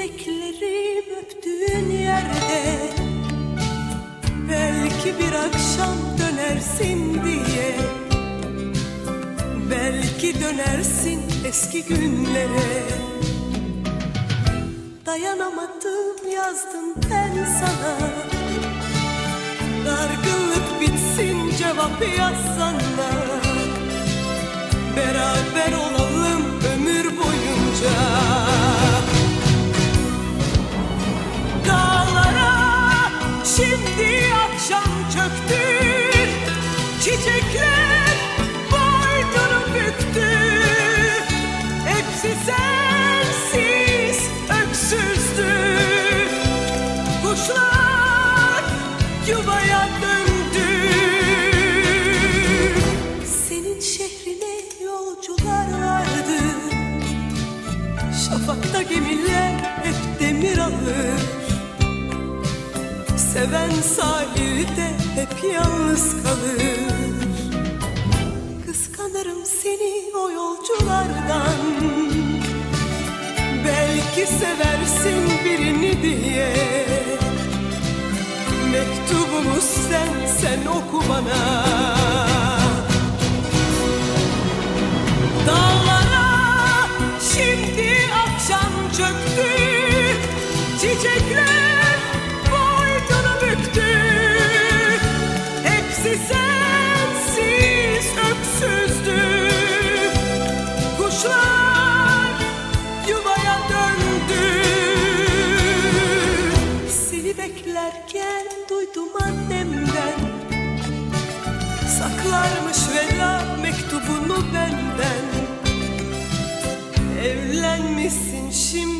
beklerim öptüğün yerde Belki bir akşam dönersin diye Belki dönersin eski günlere. Dayanamadım yazdım ben sana. Dargınlık bitsin cevap yazsana Beraber olalım. Şimdi akşam çöktü. Çiçekler boynunu büktü. Hepsi sensiz öksüzdü. Kuşlar yuvaya döndü. Senin şehrine yolcular vardı. Şafakta gemiler hep demir alır Seven sahilde hep yalnız kalır. Kıskanırım seni o yolculardan. Belki seversin birini diye. Mektubumu sen, sen oku bana. Dağlara şimdi akşam çöktü. Çiçekler Hepsi sensiz öksüzdü Kuşlar yuvaya döndü. Seni beklerken duydum annemden. Saklarmış veda mektubunu benden. Evlenmişsin şimdi